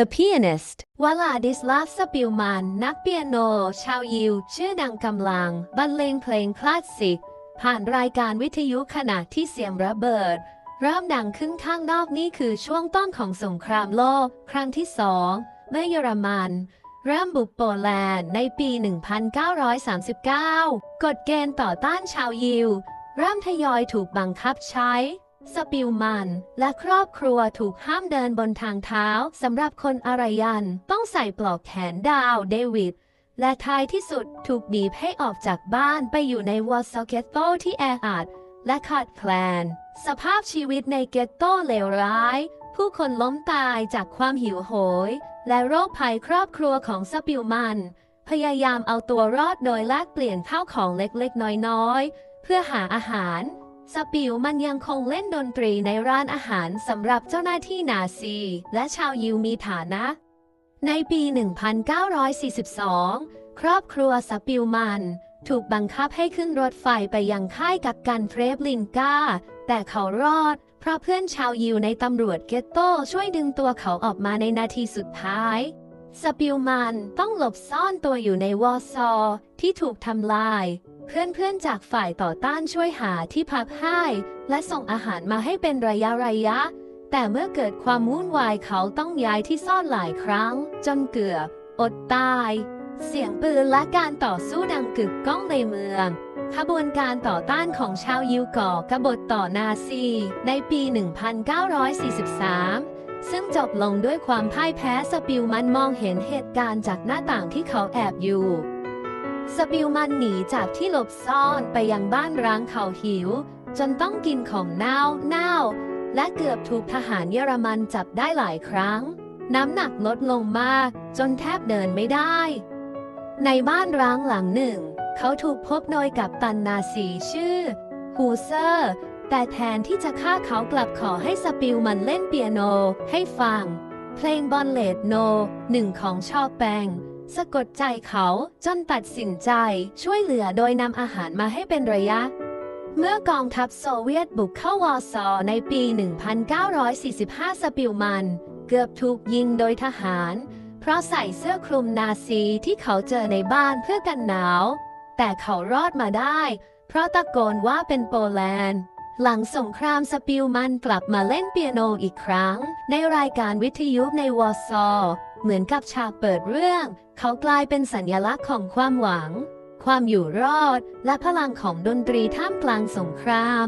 The pianist วลาดิสลาฟ สปิลมัน นักเปียโน ชาวยิว ชื่อดังกำลัง บรรเลงเพลงคลาสสิก ผ่านรายการวิทยุขณะที่เสียงระเบิด เริ่มดังขึ้นข้างนอกนี่คือช่วงต้นของสงครามโลก ครั้งที่สองเมื่อเยอรมันเริ่มบุกโปแลนด์ในปี 1939 กฎเกณฑ์ต่อต้านชาวยิว เริ่มทยอยถูกบังคับใช้ สปิลมัน และครอบครัวถูกห้ามเดินบนทางเท้าสำหรับคนอารยันต้องใส่ปลอกแขนดาวเดวิด และท้ายที่สุดถูกบีบให้ออกจากบ้านไปอยู่ในวอร์ซอเกตโตที่แออัดและขาดแคลน สภาพชีวิตในเกตโตเลวร้าย ผู้คนล้มตายจากความหิวโหย และโรคภัยครอบครัวของสปิลมัน พยายามเอาตัวรอดโดยแลกเปลี่ยนข้าวของเล็กๆ น้อยๆ เพื่อหาอาหาร สปิลมันยังคงเล่นดนตรีในร้านอาหารสำหรับเจ้าหน้าที่นาซี และชาวยิวมีฐานะ ในปี 1942 ครอบครัวสปิลมันถูกบังคับให้ขึ้นรถไฟไปยังค่ายกักกันเทรบลินกาแต่เขารอด เพราะเพื่อนชาวยิวในตำรวจเกตโต้ช่วยดึงตัวเขาออกมาในนาทีสุดท้าย สปิลมันต้องหลบซ่อนตัวอยู่ในวอร์ซอที่ถูกทำลาย เพื่อนๆจากฝ่ายต่อต้านช่วยหาที่พักให้ และส่งอาหารมาให้เป็นระยะระยะ แต่เมื่อเกิดความวุ่นวายเขาต้องย้ายที่ซ่อนหลายครั้ง จนเกือบอดตาย เสียงปืนและการต่อสู้ดังกึกก้องในเมืองขบวนการต่อต้านของชาวยิวก่อกบฏต่อนาซี ในปี 1943 ซึ่งจบลงด้วยความพ่ายแพ้สปิลมันมองเห็นเหตุการณ์จากหน้าต่างที่เขาแอบอยู่ สปิลมันหนีจากที่หลบซ่อนไปยังบ้านร้างเขาหิว จนต้องกินของเน่าเน่าและเกือบถูกทหารเยอรมันจับได้หลายครั้ง น้ำหนักลดลงมาก จนแทบเดินไม่ได้ ในบ้านร้างหลังหนึ่ง เขาถูกพบโดยกับตันนาซีชื่อฮูเซอร์ แต่แทนที่จะฆ่าเขากลับขอให้สปิลมันเล่นเปียโนให้ฟัง เพลงบอลเลดโนหนึ่งของชอบแปง สะกดใจเขาจนตัดสินใจช่วยเหลือโดยนำอาหารมาให้เป็นระยะ เมื่อกองทัพโซเวียตบุกเข้าวอร์ซอในปี 1945 สปิลมัน เกือบถูกยิงโดยทหาร เพราะใส่เสื้อคลุมนาซีที่เขาเจอในบ้านเพื่อกันหนาว แต่เขารอดมาได้ เพราะตะโกนว่าเป็นโปแลนด์ หลังสงครามสปิลมันกลับมาเล่นเปียโนอีกครั้ง ในรายการวิทยุในวอร์ซอเหมือนกับฉากเปิดเรื่อง เขากลายเป็นสัญลักษณ์ของความหวัง ความอยู่รอด และพลังของดนตรีท่ามกลางสงคราม